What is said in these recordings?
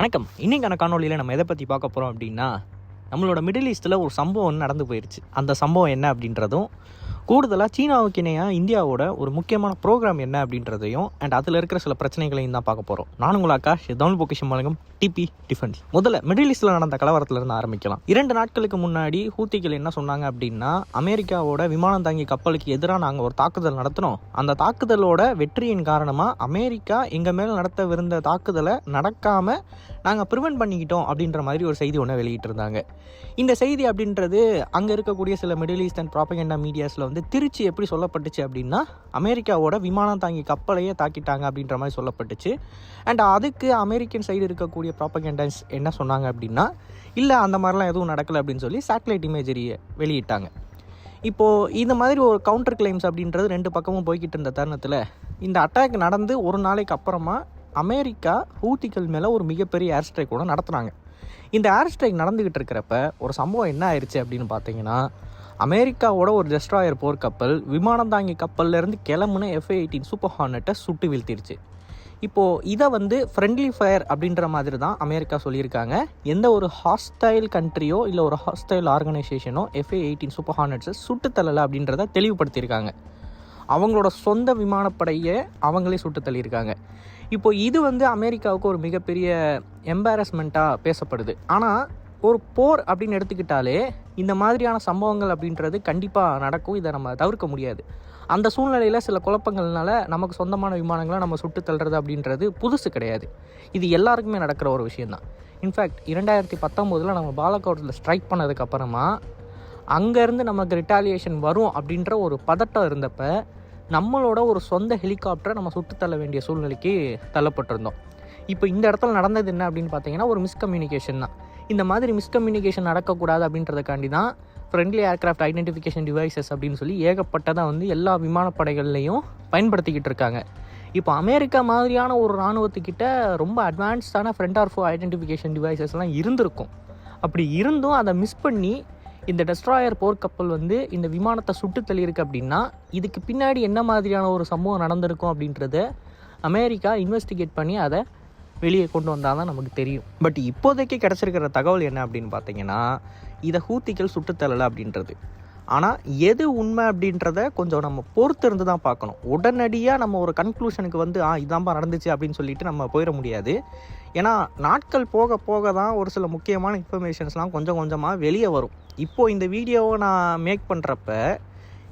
வணக்கம். இன்றைக்கான காணொலியில் நம்ம எதை பற்றி பார்க்க போகிறோம் அப்படின்னா நம்மளோட மிடில் ஈஸ்ட்டில் ஒரு சம்பவம் நடந்து போயிடுச்சு அந்த சம்பவம் என்ன அப்படின்றதும் கூடுதலாக சீனாவுக்கு இணையாக இந்தியாவோட ஒரு முக்கியமான ப்ரோக்ராம் என்ன அப்படின்றதையும் அண்ட் அதில் இருக்கிற சில பிரச்சனைகளையும் தான் பார்க்க போகிறோம் நானும் உங்கள் ஆகாஷ் தமிழ் பொக்கிஷம் வழங்கும் டிபி டிஃபென்ஸ் முதல்ல மிடில் ஈஸ்டில் நடந்த கலவரத்திலிருந்து ஆரம்பிக்கலாம். இரண்டு நாட்களுக்கு முன்னாடி ஹூத்திகள் என்ன சொன்னாங்க அப்படின்னா அமெரிக்காவோட விமானம் தாங்கி கப்பலுக்கு எதிராக நாங்கள் ஒரு தாக்குதல் நடத்தினோம். அந்த தாக்குதலோட வெற்றியின் காரணமாக அமெரிக்கா எங்கள் மேலே நடத்தவிருந்த தாக்குதலை நடக்காமல் நாங்கள் ப்ரிவென்ட் பண்ணிக்கிட்டோம் அப்படின்ற மாதிரி ஒரு செய்தி ஒன்று வெளியிட்டிருந்தாங்க. இந்த செய்தி அப்படின்றது அங்கே இருக்கக்கூடிய சில மிடில் ஈஸ்ட் அண்ட் ப்ராப்பகண்டா மீடியாஸில் வந்து திருச்சி எப்படி சொல்லப்பட்டுச்சு அப்படின்னா அமெரிக்காவோட விமானம் தாங்கி கப்பலையே தாக்கிட்டாங்க அப்படின்ற மாதிரி சொல்லப்பட்டுச்சு. அண்ட் அதுக்கு அமெரிக்கன் சைடு இருக்கக்கூடிய ப்ராப்பகண்டன்ஸ் என்ன சொன்னாங்க அப்படின்னா இல்லை அந்த மாதிரிலாம் எதுவும் நடக்கலை அப்படின்னு சொல்லி சேட்டலைட் இமேஜரியை வெளியிட்டாங்க. இப்போது இந்த மாதிரி ஒரு கவுண்டர் கிளைம்ஸ் அப்படின்றது ரெண்டு பக்கமும் போய்கிட்டு இருந்த தருணத்தில் இந்த அட்டாக் நடந்து ஒரு நாளைக்கு அப்புறமா அமெரிக்கா ஹூத்திகள் மேலே ஒரு மிகப்பெரிய ஏர் ஸ்ட்ரைக் கூட நடத்துனாங்க. இந்த ஏர் ஸ்ட்ரைக் நடந்துக்கிட்டு இருக்கிறப்ப ஒரு சம்பவம் என்ன ஆயிடுச்சு அப்படின்னு பார்த்தீங்கன்னா அமெரிக்காவோட ஒரு டெஸ்ட்ராயர் போர்க்கப்பல் விமானம் தாங்கி கப்பல்லேருந்து கிளம்புன எஃப்ஏ எயிட்டீன் சூப்பர் ஹார்னட்டை சுட்டு வீழ்த்திருச்சு. இப்போது இதை வந்து ஃப்ரெண்ட்லி ஃபயர் அப்படின்ற மாதிரி தான் அமெரிக்கா சொல்லியிருக்காங்க. எந்த ஒரு ஹாஸ்டைல் கண்ட்ரியோ இல்லை ஒரு ஹாஸ்டைல் ஆர்கனைசேஷனோ எஃப்ஏ எயிட்டீன் சூப்பர் ஹார்னட்ஸை சுட்டு தள்ளலை அப்படின்றத தெளிவுபடுத்தியிருக்காங்க. அவங்களோட சொந்த விமானப்படையை அவங்களே சுட்டு தள்ளியிருக்காங்க. இப்போ இது வந்து அமெரிக்காவுக்கு ஒரு மிகப்பெரிய எம்பாரஸ்மெண்ட்டாக பேசப்படுது. ஆனால் ஒரு போர் அப்படின்னு எடுத்துக்கிட்டாலே இந்த மாதிரியான சம்பவங்கள் அப்படின்றது கண்டிப்பாக நடக்கும். இதை நம்ம தவிர்க்க முடியாது. அந்த சூழ்நிலையில் சில குழப்பங்கள்னால நமக்கு சொந்தமான விமானங்களை நம்ம சுட்டு தள்ளுறது அப்படின்றது புதுசு கிடையாது. இது எல்லாருக்குமே நடக்கிற ஒரு விஷயந்தான் இன்ஃபேக்ட் இரண்டாயிரத்தி பத்தொம்போதில் நம்ம பாலக்கோட்டில் ஸ்ட்ரைக் பண்ணதுக்கப்புறமா அங்கேருந்து நமக்கு ரிட்டாலியேஷன் வரும் அப்படின்ற ஒரு பதட்டம் இருந்தப்போ நம்மளோட ஒரு சொந்த ஹெலிகாப்டரை நம்ம சுட்டு தள்ள வேண்டிய சூழ்நிலைக்கு தள்ளப்பட்டிருந்தோம். இப்போ இந்த இடத்துல நடந்தது என்ன அப்படின்னு பார்த்தீங்கன்னா ஒரு மிஸ்கம்யூனிகேஷன் தான். இந்த மாதிரி மிஸ்கம்யூனிகேஷன் நடக்கக்கூடாது அப்படின்றதுக்காண்டி தான் ஃப்ரெண்ட்லி ஏர்க்ராஃப்ட் ஐடென்டிஃபிகேஷன் டிவைசஸ் அப்படின்னு சொல்லி ஏகப்பட்டதாக வந்து எல்லா விமானப்படைகள்லையும் பயன்படுத்திக்கிட்டு இருக்காங்க. இப்போ அமெரிக்கா மாதிரியான ஒரு இராணுவத்துக்கிட்ட ரொம்ப அட்வான்ஸ்டான ஃப்ரெண்ட் ஆர் ஃபோ ஐடென்டிஃபிகேஷன் டிவைசஸ்லாம் இருந்திருக்கும். அப்படி இருந்தும் அதை மிஸ் பண்ணி இந்த டெஸ்ட்ராயர் போர்க்கப்பல் வந்து இந்த விமானத்தை சுட்டு தள்ளியிருக்கு அப்படின்னா இதுக்கு பின்னாடி என்ன மாதிரியான ஒரு சம்பவம் நடந்திருக்கும் அப்படின்றத அமெரிக்கா இன்வெஸ்டிகேட் பண்ணி அதை வெளியே கொண்டு வந்தால் தான் நமக்கு தெரியும். பட் இப்போதைக்கு கிடச்சிருக்கிற தகவல் என்ன அப்படின்னு பார்த்தீங்கன்னா இதை ஹூத்திகள் சுட்டுத்தள்ளலை அப்படின்றது. ஆனால் எது உண்மை அப்படின்றத கொஞ்சம் நம்ம பொறுத்து இருந்து தான் பார்க்கணும். உடனடியாக நம்ம ஒரு கன்க்ளூஷனுக்கு வந்து ஆ இதாம்பா நடந்துச்சு அப்படின்னு சொல்லிட்டு நம்ம போயிட முடியாது. ஏன்னா நாட்கள் போக போக தான் ஒரு சில முக்கியமான இன்ஃபர்மேஷன்ஸ்லாம் கொஞ்சம் கொஞ்சமாக வெளியே வரும். இப்போது இந்த வீடியோவை நான் மேக் பண்ணுறப்ப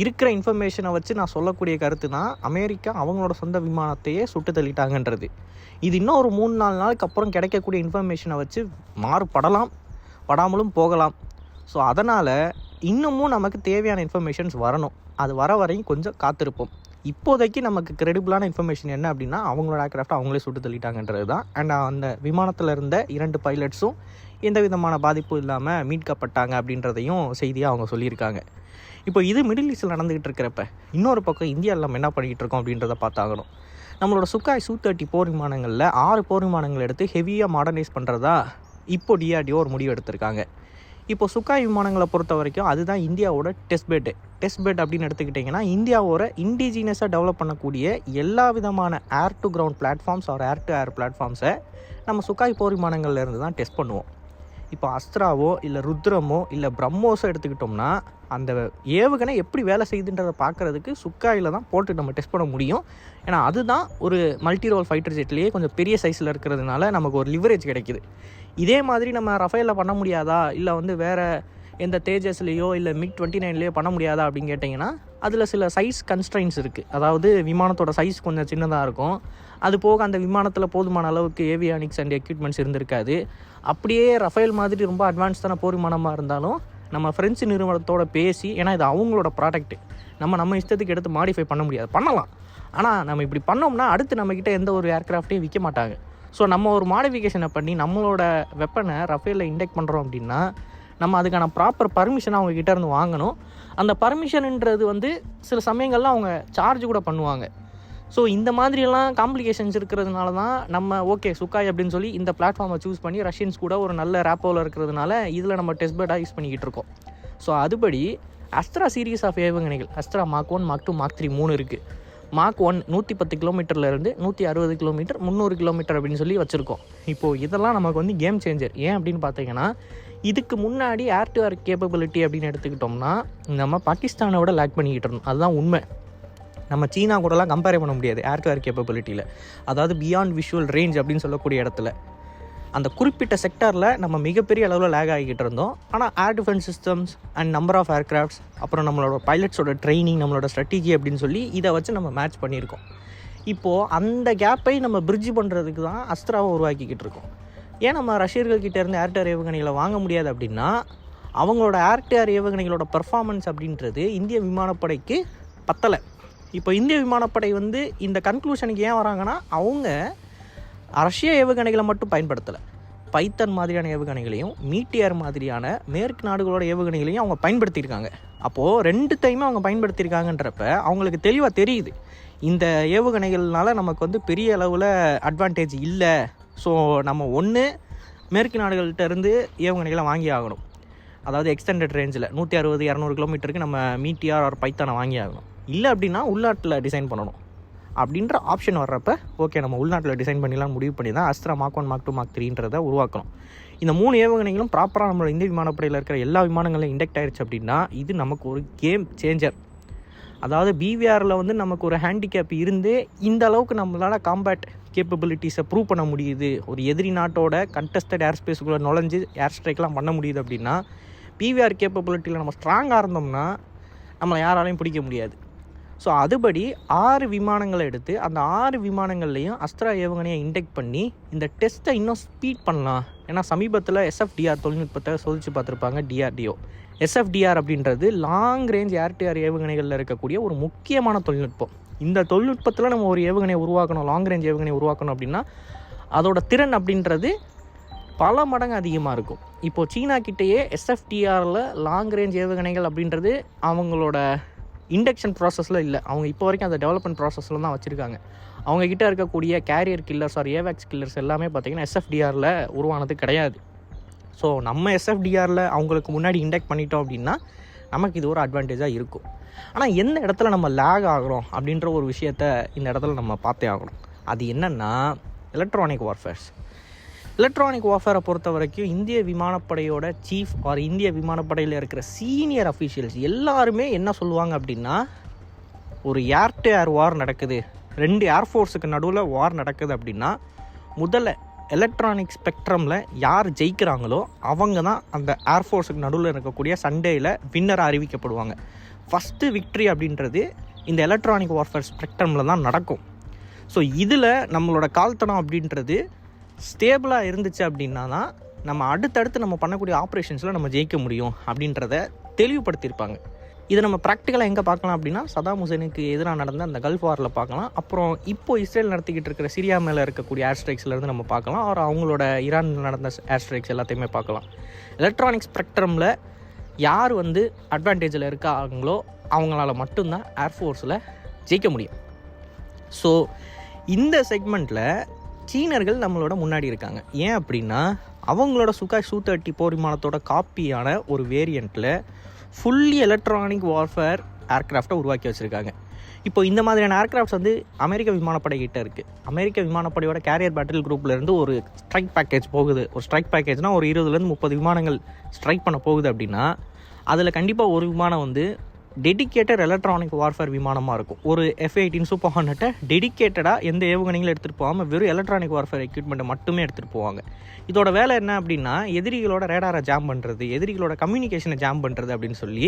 இருக்கிற இன்ஃபர்மேஷனை வச்சு நான் சொல்லக்கூடிய கருத்து தான் அமெரிக்கா அவங்களோட சொந்த விமானத்தையே சுட்டு தள்ளிட்டாங்கன்றது. இது இன்னும் ஒரு மூணு நாலு நாளுக்கு அப்புறம் கிடைக்கக்கூடிய இன்ஃபர்மேஷனை வச்சு மாறுபடலாம். படாமலும் போகலாம். ஸோ அதனால் இன்னமும் நமக்கு தேவையான இன்ஃபர்மேஷன்ஸ் வரணும். அது வர வரையும் கொஞ்சம் காத்திருப்போம். இப்போதைக்கு நமக்கு கிரெடிபிளான இன்ஃபர்மேஷன் என்ன அப்படின்னா அவங்களோட ஏர்க்ராஃப்ட் அவங்களே சுட்டு தள்ளிட்டாங்கன்றது தான். அண்ட் அந்த விமானத்தில் இருந்த இரண்டு பைலட்ஸும் எந்த விதமான பாதிப்பும் இல்லாமல் மீட்கப்பட்டாங்க அப்படின்றதையும் செய்தியாக அவங்க சொல்லியிருக்காங்க. இப்போ இது மிடில் ஈஸ்டில் நடந்துகிட்டு இருக்கிறப்ப இன்னொரு பக்கம் இந்தியாவில் நம்ம என்ன பண்ணிகிட்டு இருக்கோம் அப்படின்றத பார்த்தாகணும். நம்மளோட சுக்காய் சூ தேர்ட்டி போர் விமானங்களில் ஆறு போர் விமானங்கள் எடுத்து ஹெவியாக மாடர்னைஸ் பண்ணுறதா இப்போ டிஆர்டிஓ ஒரு முடிவு எடுத்திருக்காங்க. இப்போ சுக்காய் விமானங்களை பொறுத்த வரைக்கும் அதுதான் இந்தியாவோட டெஸ்ட் பெட் டெஸ்ட் பெட் அப்படின்னு எடுத்துக்கிட்டிங்கன்னா இந்தியாவோட இண்டிஜினியஸாக டெவலப் பண்ணக்கூடிய எல்லா விதமான air to ground platforms or air to air பிளாட்ஃபார்ம்ஸை நம்ம சுக்காய் போர் விமானங்கள்லேருந்து தான் டெஸ்ட் பண்ணுவோம். இப்போ அஸ்த்ராவோ இல்லை ருத்ரமோ இல்லை பிரம்மோஸோ எடுத்துக்கிட்டோம்னா அந்த ஏவுகணை எப்படி வேலை செய்யுதுன்றதை பார்க்குறதுக்கு சுக்காயில் தான் போட்டு நம்ம டெஸ்ட் பண்ண முடியும். ஏன்னா அதுதான் ஒரு மல்டி ரோல் ஃபைட்டர் ஜெட்லேயே கொஞ்சம் பெரிய சைஸில் இருக்கிறதுனால நமக்கு ஒரு லிவரேஜ் கிடைக்குது. இதே மாதிரி நம்ம ரஃபேலில் பண்ண முடியாதா? இல்லை வந்து வேறு எந்த தேஜஸ்லேயோ இல்லை மிக் டுவெண்ட்டி நைன்லேயோ பண்ண முடியாதா அப்படின்னு கேட்டிங்கன்னா அதில் சில சைஸ் கன்ஸ்ட்ரைன்ஸ் இருக்குது அதாவது விமானத்தோட சைஸ் கொஞ்சம் சின்னதாக இருக்கும். அது போக அந்த விமானத்தில் போதுமான அளவுக்கு ஏவியானிக்ஸ் அண்ட் எக்யூப்மெண்ட்ஸ் இருந்திருக்காது. அப்படியே ரஃபேல் மாதிரி ரொம்ப அட்வான்ஸ்டான போர் விமானமாக இருந்தாலும் நம்ம ஃப்ரெஞ்சு நிறுவனத்தோட பேசி ஏன்னா இது அவங்களோட ப்ராடக்ட் நம்ம நம்ம இஷ்டத்துக்கு எடுத்து மாடிஃபை பண்ண முடியாது. பண்ணலாம். ஆனால் நம்ம இப்படி பண்ணோம்னா அடுத்து நம்மக்கிட்ட எந்த ஒரு ஏர்க்ராஃப்டையும் விற்க மாட்டாங்க. ஸோ நம்ம ஒரு மாடிஃபிகேஷனை பண்ணி நம்மளோட வெப்பனை ரஃபேலில் இண்டெக்ட் பண்ணுறோம் அப்படின்னா நம்ம அதுக்கான ப்ராப்பர் பர்மிஷன் அவங்ககிட்ட இருந்து வாங்கணும். அந்த பர்மிஷனுன்றது வந்து சில சமயங்கள்லாம் அவங்க சார்ஜ் கூட பண்ணுவாங்க. ஸோ இந்த மாதிரியெல்லாம் காம்ப்ளிகேஷன்ஸ் இருக்கிறதுனால தான் நம்ம ஓகே சுக்காய் அப்படின்னு சொல்லி இந்த பிளாட்ஃபார்மை சூஸ் பண்ணி ரஷ்யன்ஸ் கூட ஒரு நல்ல ரேப்போவில் இருக்கிறதுனால இதில் நம்ம டெஸ்ட் பெட்டாக யூஸ் பண்ணிக்கிட்டு இருக்கோம். ஸோ அதுபடி அஸ்த்ரா சீரீஸ் ஆஃப் ஏவுகணைகள் Astra mark one mark two mark three மூணு இருக்குது மார்க் ஒன் நூற்றி பத்து கிலோமீட்டர்லேருந்து நூற்றி அறுபது கிலோமீட்டர் முந்நூறு கிலோமீட்டர் அப்படின்னு சொல்லி வச்சுருக்கோம். இப்போது இதெல்லாம் நமக்கு வந்து கேம் சேஞ்சர் ஏன் அப்படின்னு பார்த்தீங்கன்னா இதுக்கு முன்னாடி ஏர் டு ஏர் கேப்பபிலிட்டி அப்படின்னு எடுத்துக்கிட்டோம்னா நம்ம பாகிஸ்தானோட லேக் பண்ணிக்கிட்டு இருந்தோம். அதுதான் உண்மை. நம்ம சீனா கூடலாம் கம்பேர் பண்ண முடியாது ஏர் டு ஏர் கேப்பபிலிட்டியில் அதாவது பியாண்ட் விஷுவல் ரேஞ்ச் அப்படின்னு சொல்லக்கூடிய இடத்துல. அந்த குறிப்பிட்ட செக்டாரில் நம்ம மிகப்பெரிய அளவில் லேக் ஆகிக்கிட்டு இருந்தோம். ஆனால் air defence systems and number of aircrafts அப்புறம் நம்மளோட பைலட்ஸோட ட்ரைனிங் நம்மளோட ஸ்ட்ராட்டஜி அப்படின்னு சொல்லி இதை வச்சு நம்ம மேட்ச் பண்ணியிருக்கோம். இப்போது அந்த கேப்பை நம்ம பிரிட்ஜ் பண்ணுறதுக்கு தான் அஸ்திராவை உருவாக்கிக்கிட்டு இருக்கோம். ஏன் நம்ம ரஷ்யர்கள்கிட்ட இருந்து ஏர்டேர் ஏவுகணைகளை வாங்க முடியாது அப்படின்னா அவங்களோட ஏர்டேர் ஏவுகணைகளோட பெர்ஃபார்மன்ஸ் அப்படின்றது இந்திய விமானப்படைக்கு பத்தலை. இப்போ இந்திய விமானப்படை வந்து இந்த கன்க்ளூஷனுக்கு ஏன் வராங்கன்னா அவங்க ரஷ்ய ஏவுகணைகளை மட்டும் பயன்படுத்தலை. பைத்தன் மாதிரியான ஏவுகணைகளையும் மீட்டியர் மாதிரியான மேற்கு நாடுகளோட ஏவுகணைகளையும் அவங்க பயன்படுத்தியிருக்காங்க. அப்போது ரெண்டு டைமே அவங்க பயன்படுத்தியிருக்காங்கன்றப்ப அவங்களுக்கு தெளிவாக தெரியுது. இந்த ஏவுகணைகள்னால நமக்கு வந்து பெரிய அளவில் அட்வான்டேஜ் இல்லை. ஸோ நம்ம ஒன்று மேற்கு நாடுகள்கிட்ட இருந்து ஏவுகணைகளை வாங்கி ஆகணும். அதாவது எக்ஸ்டெண்டட் ரேஞ்சில் நூற்றி அறுபது இரநூறு கிலோமீட்டருக்கு நம்ம மீட்டியார் ஒரு பைத்தானை வாங்கி ஆகணும். இல்லை அப்படின்னா உள்நாட்டில் டிசைன் பண்ணணும். அப்படின்ற ஆப்ஷன் வர்றப்ப ஓகே நம்ம உள்நாட்டில் டிசைன் பண்ணிலாம் முடிவு பண்ணி தான் Astra mark one mark two mark த்ரீன்றதை உருவாக்கணும். இந்த மூணு ஏவுகணைகளும் ப்ராப்பராக நம்மளோட இந்திய விமானப்படையில் இருக்கிற எல்லா விமானங்களும் இண்டெக்ட் ஆயிடுச்சு அப்படின்னா இது நமக்கு ஒரு கேம் சேஞ்சர் அதாவது பிவிஆரில் வந்து நமக்கு ஒரு ஹேண்டிகேப் இருந்து இந்த அளவுக்கு நம்மளால் காம்பேட் கேப்பபிலிட்டிஸை ப்ரூவ் பண்ண முடியுது. ஒரு எதிரி நாட்டோட கண்டஸ்டட் ஏர் ஸ்பேஸுக்குள்ளே நுழைஞ்சு ஏர் ஸ்ட்ரைக்லாம் பண்ண முடியுது அப்படின்னா பிவிஆர் கேப்பபிலிட்டியில் நம்ம ஸ்ட்ராங்காக இருந்தோம்னா நம்மளை யாராலையும் பிடிக்க முடியாது. ஸோ அதுபடி ஆறு விமானங்களை எடுத்து அந்த ஆறு விமானங்கள்லையும் அஸ்திரா ஏவுகணையை இன்டெக்ட் பண்ணி இந்த டெஸ்ட்டை இன்னும் ஸ்பீட் பண்ணலாம். ஏன்னா சமீபத்தில் எஸ்எஃப்டிஆர் தொழில்நுட்பத்தை சோதிச்சு பார்த்துருப்பாங்க டிஆர்டிஓ எஸ்எஃப்டிஆர் அப்படின்றது லாங் ரேஞ்ச் ஏர்டிஆர் ஏவுகணைகளில் இருக்கக்கூடிய ஒரு முக்கியமான தொழில்நுட்பம். இந்த தொழில்நுட்பத்தில் நம்ம ஒரு ஏவுகணையை உருவாக்கணும் லாங் ரேஞ்ச் ஏவுகணையை உருவாக்கணும் அப்படின்னா அதோட திறன் அப்படின்றது பல மடங்கு அதிகமாக இருக்கும். இப்போது சீனா கிட்டேயே எஸ்எஃப்டிஆரில் லாங் ரேஞ்ச் ஏவுகணைகள் அப்படின்றது அவங்களோட இண்டக்ஷன் ப்ராசஸில் இல்லை. அவங்க இப்போ வரைக்கும் அந்த டெவலப்மெண்ட் ப்ராசஸில் தான் வச்சுருக்காங்க. அவங்கக்கிட்ட இருக்கக்கூடிய கேரியர் கில்லர்ஸ் ஆர் ஏவேக்ஸ் கில்லர்ஸ் எல்லாமே பார்த்தீங்கன்னா எஸ்எஃப்டிஆரில் உருவானது கிடையாது. ஸோ நம்ம எஸ்எஃப்டிஆரில் அவங்களுக்கு முன்னாடி இண்டக்ட் பண்ணிட்டோம் அப்படின்னா நமக்கு இது ஒரு அட்வான்டேஜாக இருக்கும். ஆனால் எந்த இடத்துல நம்ம லேக் ஆகிறோம் அப்படின்ற ஒரு விஷயத்த இந்த இடத்துல நம்ம பார்த்தே ஆகணும். அது என்னென்னா எலக்ட்ரானிக் வார்ஃபேர்ஸ் எலக்ட்ரானிக் வார்ஃபேரை பொறுத்த வரைக்கும் இந்திய விமானப்படையோட சீஃப் ஆர் இந்திய விமானப்படையில் இருக்கிற சீனியர் அஃபீஷியல்ஸ் எல்லாருமே என்ன சொல்லுவாங்க அப்படின்னா ஒரு ஏர் டு ஏர் வார் நடக்குது. ரெண்டு ஏர்ஃபோர்ஸுக்கு நடுவில் வார் நடக்குது அப்படின்னா முதல்ல எலக்ட்ரானிக் ஸ்பெக்ட்ரமில் யார் ஜெயிக்கிறாங்களோ அவங்க தான் அந்த ஏர்ஃபோர்ஸுக்கு நடுவில் இருக்கக்கூடிய சண்டேயில் வின்னராக அறிவிக்கப்படுவாங்க. ஃபஸ்ட்டு விக்ட்ரி அப்படின்றது இந்த எலக்ட்ரானிக் வார்ஃபேர் ஸ்பெக்ட்ரமில் தான் நடக்கும். ஸோ இதில் நம்மளோட கால்தனம் அப்படின்றது ஸ்டேபிளாக இருந்துச்சு அப்படின்னா தான் நம்ம அடுத்தடுத்து நம்ம பண்ணக்கூடிய ஆப்ரேஷன்ஸில் நம்ம ஜெயிக்க முடியும் அப்படின்றத தெளிவுபடுத்தியிருப்பாங்க. இதை நம்ம ப்ராக்டிக்கலாக எங்கே பார்க்கலாம் அப்படின்னா சதாம் ஹுசேனுக்கு எதிராக நடந்த அந்த கல்ஃப் வாரில் பார்க்கலாம். அப்புறம் இப்போ இஸ்ரேல் நடத்திக்கிட்டு இருக்கிற சிரியா மேலே இருக்கக்கூடிய ஏர் ஸ்ட்ரைக்ஸ்லேருந்து நம்ம பார்க்கலாம். அவர் அவங்களோட ஈரான் நடந்த ஏர் ஸ்ட்ரைக்ஸ் எல்லாத்தையுமே பார்க்கலாம். எலக்ட்ரானிக் ஸ்பெக்ட்ரமில் யார் வந்து அட்வான்டேஜில் இருக்காங்களோ அவங்களால மட்டும்தான் ஏர்ஃபோர்ஸில் ஜெயிக்க முடியும். ஸோ இந்த செக்மெண்ட்டில் சீனர்கள் நம்மளோட முன்னாடி இருக்காங்க. ஏன் அப்படின்னா அவங்களோட சுகாய் சூ தேர்ட்டி போர் விமானத்தோட காப்பியான ஒரு வேரியண்ட்டில் ஃபுல்லி எலக்ட்ரானிக் வார்ஃபேர் ஏர்க்ராஃப்டை உருவாக்கி வச்சுருக்காங்க. இப்போ இந்த மாதிரியான ஏர்க்ராஃப்ட்ஸ் வந்து அமெரிக்க விமானப்படை கிட்ட இருக்குது அமெரிக்க விமானப்படையோட கேரியர் பேட்டில் குரூப்லேருந்து ஒரு ஸ்ட்ரைக் பேக்கேஜ் போகுது. ஒரு ஸ்ட்ரைக் பேக்கேஜ்னால் ஒரு இருபதுலேருந்து முப்பது விமானங்கள் ஸ்ட்ரைக் பண்ண போகுது அப்படின்னா அதில் கண்டிப்பாக ஒரு விமானம் வந்து டெடிக்கேட்டட் எலக்ட்ரானிக் வார்ஃபேர் விமானமாக இருக்கும். ஒரு எஃப் எயிட்டின் சூப்பர் ஹார்னட்டை டெடிக்கேட்டடாக எந்த ஏவுகணைகளும் எடுத்துகிட்டு போகாமல் வெறும் எலக்ட்ரானிக் வார்ஃபேர் எக்யூப்மெண்ட்டை மட்டுமே எடுத்துகிட்டு போவாங்க. இதோட வேலை என்ன அப்படின்னா எதிரிகளோட ரேடாரை ஜாம் பண்ணுறது எதிரிகளோட கம்யூனிகேஷனை ஜாம் பண்ணுறது அப்படின்னு சொல்லி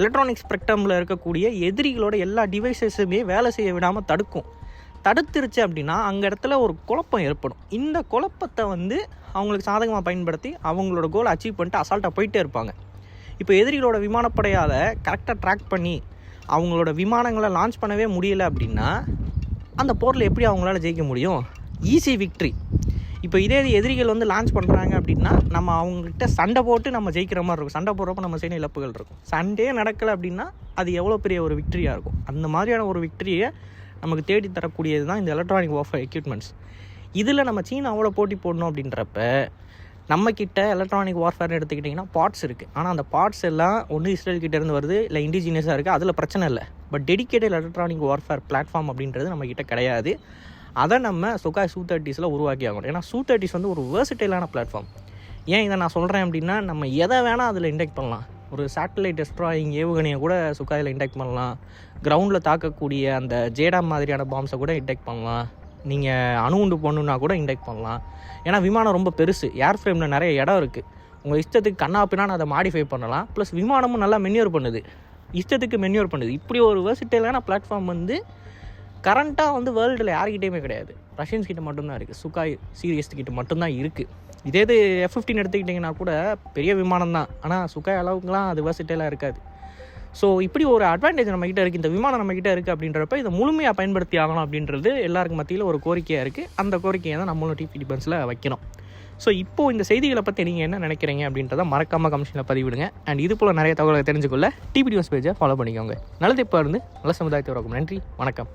எலக்ட்ரானிக் ஸ்பெக்ட்ரமில் இருக்கக்கூடிய எதிரிகளோட எல்லா டிவைசஸுமே வேலை செய்ய விடாமல் தடுக்கும். தடுத்துருச்சு அப்படின்னா அங்கே இடத்துல ஒரு குழப்பம் ஏற்படும். இந்த குழப்பத்தை வந்து அவங்களுக்கு சாதகமாக பயன்படுத்தி அவங்களோட கோலை அச்சீவ் பண்ணிட்டு அசால்ட்டாக போயிட்டே இருப்பாங்க. இப்போ எதிரிகளோட விமானப்படையால் கரெக்டாக ட்ராக் பண்ணி அவங்களோட விமானங்களை லான்ச் பண்ணவே முடியல அப்படின்னா அந்த போரில் எப்படி அவங்களால ஜெயிக்க முடியும்? ஈஸி விக்ட்ரி இப்போ இதே இது எதிரிகள் வந்து லான்ச் பண்ணுறாங்க அப்படின்னா நம்ம அவங்ககிட்ட சண்டை போட்டு நம்ம ஜெயிக்கிற மாதிரி இருக்கும். சண்டை போடுறப்ப நம்ம செய்யணும் இழப்புகள் இருக்கும். சண்டே நடக்கலை அப்படின்னா அது எவ்வளோ பெரிய ஒரு விக்ட்ரியாக இருக்கும். அந்த மாதிரியான ஒரு விக்ட்ரியை நமக்கு தேடி தரக்கூடியது தான் இந்த எலக்ட்ரானிக் வார்ஃபேர் எக்யூப்மெண்ட்ஸ் இதில் நம்ம சீனாவோட போட்டி போடணும் அப்படின்றப்ப நம்மக்கிட்ட எலக்ட்ரானிக் வார்ஃபேர்னு எடுத்துக்கிட்டிங்கன்னா பார்ட்ஸ் இருக்குது ஆனால் அந்த பார்ட்ஸ் எல்லாம் ஒன்று இஸ்ரேல் கிட்டேருந்து வருது இல்லை இண்டிஜினியஸாக இருக்குது அதில் பிரச்சனை இல்லை. But dedicated electronic warfare platform அப்படின்றது நம்மக்கிட்ட கிடையாது. அதை நம்ம சுகாய் சூ தேர்ட்டிஸில் உருவாக்கி ஆகணும் ஏன்னா சூ தேர்ட்டிஸ் வந்து ஒரு வேர்சிட்டைலான பிளாட்ஃபார்ம் ஏன் இதை நான் சொல்கிறேன் அப்படின்னா நம்ம எதை வேணால் அதில் இண்டெக்ட் பண்ணலாம். ஒரு சேட்டலைட் டெஸ்ட்ராயிங் ஏவுகணையை கூட சுகாயில் இண்டெக்ட் பண்ணலாம். கிரவுண்டில் தாக்கக்கூடிய அந்த ஜேடா மாதிரியான பாம்ஸை கூட இண்டெக்ட் பண்ணலாம். நீங்கள் அணுகுண்டு போடணுன்னா கூட இண்டெக்ட் பண்ணலாம். ஏன்னா விமானம் ரொம்ப பெருசு. ஏர் ஃப்ரேமில் நிறைய இடம் இருக்குது உங்கள் இஷ்டத்துக்கு கண்ணா பின்னான்னு அதை மாடிஃபை பண்ணலாம். ப்ளஸ் விமானமும் நல்லா மென்யூர் பண்ணுது. இஷ்டத்துக்கு மென்யூர் பண்ணுது. இப்படி ஒரு வெர்சிட்டைலான பிளாட்ஃபார்ம் வந்து கரண்ட்டாக வந்து வேர்ல்டில் யார்கிட்டயுமே கிடையாது. ரஷ்யன்ஸ் கிட்ட மட்டும்தான் இருக்குது சுகாய் சீரியஸ் கிட்ட மட்டும்தான் இருக்குது இதே இது எஃப் ஃபிஃப்டின் எடுத்துக்கிட்டிங்கன்னா கூட பெரிய விமானம் தான் ஆனால் சுகாய் அளவுக்குலாம் அது வெர்சிட்டைலாக இருக்காது. ஸோ இப்படி ஒரு அட்வான்டேஜ் நம்மக்கிட்ட இருக்குது இந்த விமானம் நம்மக்கிட்ட இருக்குது அப்படின்றப்ப இதை முழுமையாக பயன்படுத்தி ஆகணும் அப்படின்றது எல்லாருக்கும் மத்தியில் ஒரு கோரிக்கையாக இருக்குது அந்த கோரிக்கையை தான் நம்மளும் டிபி டிபன்ஸில் வைக்கணும். ஸோ இப்போது இந்த செய்திகளை பற்றி நீங்கள் என்ன நினைக்கிறீங்க அப்படின்றத மறக்காமல் கமிஷனில் பதிவிடுங்க. அண்ட் இது போல் நிறைய தகவலை தெரிஞ்சுக்கொள்ள டிபி டிவன்ஸ் பேஜை ஃபாலோ பண்ணிக்கோங்க. நல்லது இப்போ இருந்து நல்ல சமுதாயத்தை உறக்கும் நன்றி வணக்கம்.